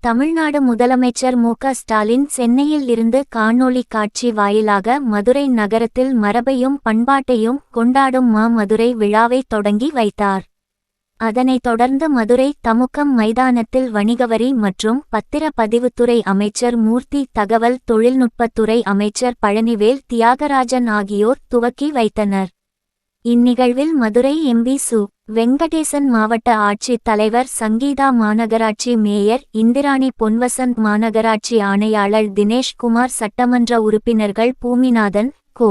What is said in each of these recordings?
தமிழ்நாடு முதலமைச்சர் மு க ஸ்டாலின் சென்னையில் இருந்து காணொளி காட்சி வாயிலாக மதுரை நகரத்தில் மரபையும் பண்பாட்டையும் கொண்டாடும் மா மதுரை விழாவை தொடங்கி வைத்தார். அதனைத் தொடர்ந்து மதுரை தமுக்கம் மைதானத்தில் வணிகவரி மற்றும் பத்திரப்பதிவுத்துறை அமைச்சர் மூர்த்தி தகவல் தொழில்நுட்பத்துறை அமைச்சர் பழனிவேல் தியாகராஜன் ஆகியோர் துவக்கி வைத்தனர். இந்நிகழ்வில் மதுரை எம்பி சு வெங்கடேசன் மாவட்ட ஆட்சித் தலைவர் சங்கீதா மாநகராட்சி மேயர் இந்திராணி பொன்வசந்த் மாநகராட்சி ஆணையாளர் தினேஷ்குமார் சட்டமன்ற உறுப்பினர்கள் பூமிநாதன் கோ.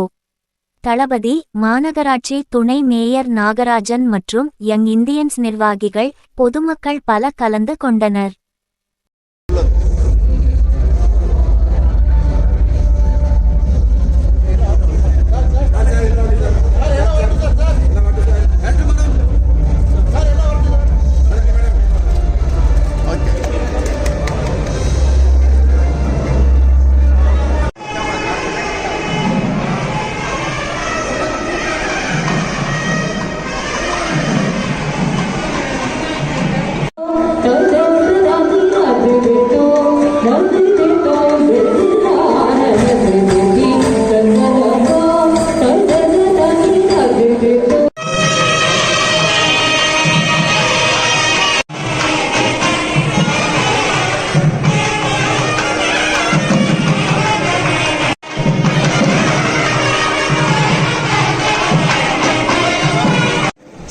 தளபதி மாநகராட்சி துணை மேயர் நாகராஜன் மற்றும் யங் இந்தியன்ஸ் நிர்வாகிகள் பொதுமக்கள் பல கலந்து கொண்டனர்.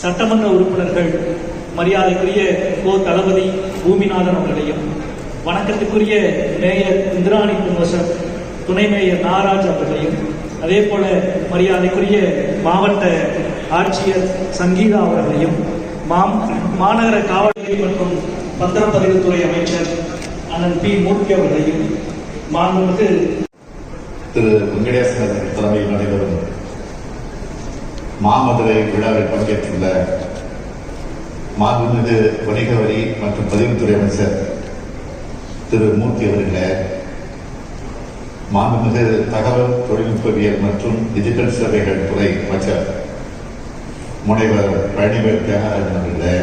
சட்டமன்ற உறுப்பினர்கள் மரியாதைக்குரிய கோ தளபதி பூமிநாதன் அவர்களையும் வணக்கத்துக்குரிய மேயர் இந்திராணி குன்வசன் துணை மேயர் நாகராஜ் அவர்களையும் அதே போல மரியாதைக்குரிய மாவட்ட ஆட்சியர் சங்கீதா அவர்களையும் மாம் மாநகர காவல்துறை மற்றும் பத்திரப்பதிவுத்துறை அமைச்சர் அண்ணன் பி. மூர்த்தி அவர்களையும் மாண்புமிகு திரு வெங்கடேசன் தலைமையில் நடைபெறும் மாமதுரை விழாவில் பங்கேற்றுள்ள மாண்புமிகு வணிக வரி மற்றும் பதிவுத்துறை அமைச்சர் திரு மூர்த்தி அவர்களே மாண்புமிகு தகவல் தொழில்நுட்பவியல் மற்றும் டிஜிட்டல் சேவைகள் துறை அமைச்சர் முனைவர் பழனிவேல் தியாகராஜன் அவர்களே